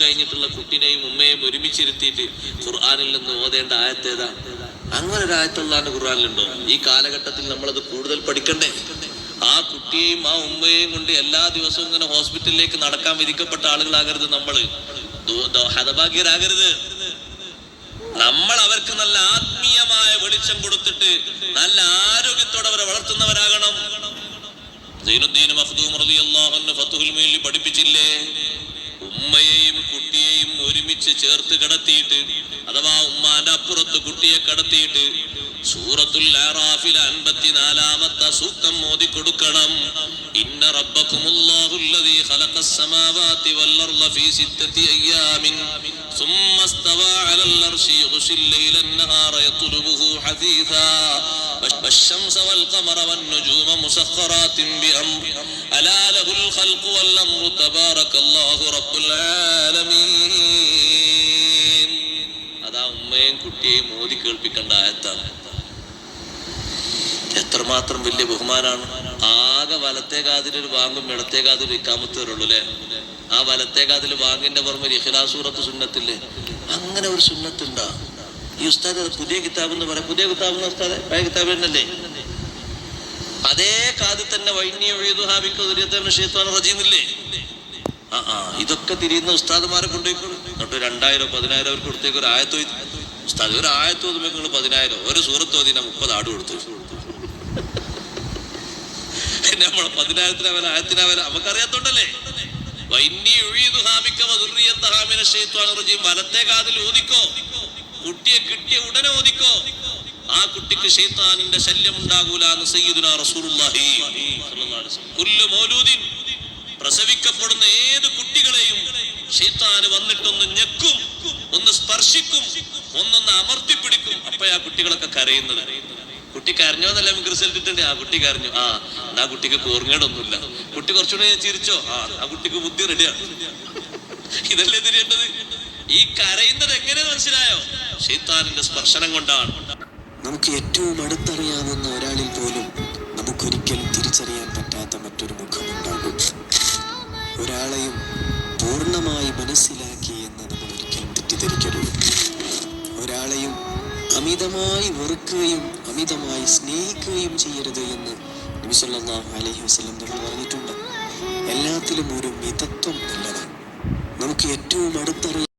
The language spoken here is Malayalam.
കഴിഞ്ഞിട്ടുള്ള കുട്ടിനെയും ഉമ്മയെയും ഒരുമിച്ചിരുത്തിയിട്ട് ഖുർആാനിൽ നിന്ന് ഓതേണ്ട ആയത്തേതാ അങ്ങനെ ഒരു ആയത്തുള്ളാന്റെ ഖുർആാനിലുണ്ടോ? ഈ കാലഘട്ടത്തിൽ നമ്മളത് കൂടുതൽ പഠിക്കണ്ടേ? ആ കുട്ടിയെയും ആ ഉമ്മയെയും കൊണ്ട് എല്ലാ ദിവസവും ഇങ്ങനെ ഹോസ്പിറ്റലിലേക്ക് നടക്കാൻ വിധിക്കപ്പെട്ട ആളുകളാകരുത് നമ്മൾ. ഹതഭാഗ്യരാകരുത്. നമ്മൾ അവർക്ക് നല്ല ആത്മീയമായ വെളിച്ചം കൊടുത്തിട്ട് നല്ല ആരോഗ്യത്തോടെ അവരെ വളർത്തുന്നവരാകണം. പഠിപ്പിച്ചില്ലേ? ഉമ്മയെയും ഒരുമിച്ച് ചേർത്ത് കിടത്തിയിട്ട് അഥവാ ഉമ്മാന്റെ അപ്പുറത്ത് കുട്ടിയെ കിടത്തിയിട്ട് സൂറത്തുൽ ആറാഫിൽ അൻപത്തിനാലാമത്തെ സൂക്തം മോദി കൊടുക്കണം ഇന്ന റബ്ബക്കുമുല്ലാഹു الذي خلق السماوات والأرض في ستة أيام ثم استوى على العرش يغشي الليل النهار يطلبه حثيثا والشمس والقمر والنجوم مسخرات بأمر ألا له الخلق والأمر تبارك الله رب العالمين കുട്ടിയെയും മോദി കേൾപ്പിക്കേണ്ട ആയത്താണ് എത്രമാത്രം വലിയ ബഹുമാനാണ്. ആകെ വലത്തെ കാതിലൊരു വാങ്ങും ഇടത്തെ കാതിൽ ഇക്കാമത്ത് വരുള്ളൂ അല്ലേ ആ വലത്തെ കാതിൽ വാങ്ങിന്റെ പുറമെ ഇഹിലാസൂറത്ത് സുന്നത്തില്ലേ? അങ്ങനെ ഒരു സുന്നത്തുണ്ടാ. ഈ ഉസ്താദ് പുതിയ കിതാബ് എന്ന് പറയാം. പുതിയ കിതാബ് എന്ന് ഉസ്താദ് പഴയ കിതാബ് തന്നെ അതേ കാതിൽ തന്നെ വൈന്യ റജീന്നില്ലേ ആ ആ ഇതൊക്കെ തിരിയുന്ന ഉസ്താദുമാരെ കൊണ്ടുപോയിക്കോളൂ. എന്നിട്ട് രണ്ടായിരം പതിനായിരം അവർക്ക് കൊടുത്തേക്ക് ഒരു ആയത്തോ ഉസ്താദ് ഒരു ആയത്ത് ഓതുമ്പോൾ നിങ്ങൾ പതിനായിരം ഒരു സൂറത്ത് ഓതിനാ മുപ്പത് ആട് കൊടുത്തു പിന്നെ നമ്മളെ പതിനായിരത്തിന് അവൻ ആയത്തിന് അവൻ നമുക്കറിയാത്തോണ്ടല്ലേ. വലത്തെ കാതിൽ ഊതിക്കോ കുട്ടിയെ കിട്ടിയ ഉടനെ ഊതിക്കോ ആ കുട്ടിക്ക് ഷെയ്ത്താനിന്റെ ശല്യം ഉണ്ടാകൂല എന്ന് സയ്യിദുനാ റസൂലുള്ളാഹി. കുല്ലു മൗലൂദിൻ പ്രസവിക്കപ്പെടുന്ന ഏത് കുട്ടികളെയും ഷെയ്ത്താന് വന്നിട്ടൊന്ന് ഞെക്കും ഒന്ന് സ്പർശിക്കും ഒന്നൊന്ന് അമർത്തി അമർത്തിപ്പിടിക്കും ആ കുട്ടികളൊക്കെ കരയുന്നത്. കുട്ടി കരഞ്ഞോന്നല്ല നമുക്ക് റിസൾട്ട് ഇട്ടുണ്ട് ആ കുട്ടി കരഞ്ഞു. ആ എന്നാ കുട്ടിക്ക് കോർങ്ങേടൊന്നുമില്ല. കുട്ടി കുറച്ചുകൂടെ ചിരിച്ചോ? ആ ആ കുട്ടിക്ക് ബുദ്ധി റെഡിയാണ് ഇതല്ലേ തിരിയേണ്ടത് ഈ കരയുന്നത് എങ്ങനെ മനസ്സിലായോ? ഷെയ്ത്താനിന്റെ സ്പർശനം കൊണ്ടാണ്. നമുക്ക് ഏറ്റവും അടുത്തറിയാവുന്ന ഒരാളിൽ പോലും നമുക്കൊരിക്കലും തിരിച്ചറിയാൻ പറ്റാത്ത മറ്റൊരു മുഖമുണ്ടാകും ഒരാളെയും പൂർണമായി മനസ്സിലാക്കി എന്ന് നമ്മൾ ഒരിക്കലും തെറ്റിദ്ധരിക്കരുത്. ഒരാളെയും അമിതമായി വെറുക്കുകയും അമിതമായി സ്നേഹിക്കുകയും ചെയ്യരുത് എന്ന് നബി സല്ലല്ലാഹു അലൈഹി വസല്ലം നമ്മൾ പറഞ്ഞിട്ടുണ്ട്. എല്ലാത്തിലും ഒരു മിതത്വം നല്ലതാണ്. നമുക്ക് ഏറ്റവും അടുത്തറിയാൻ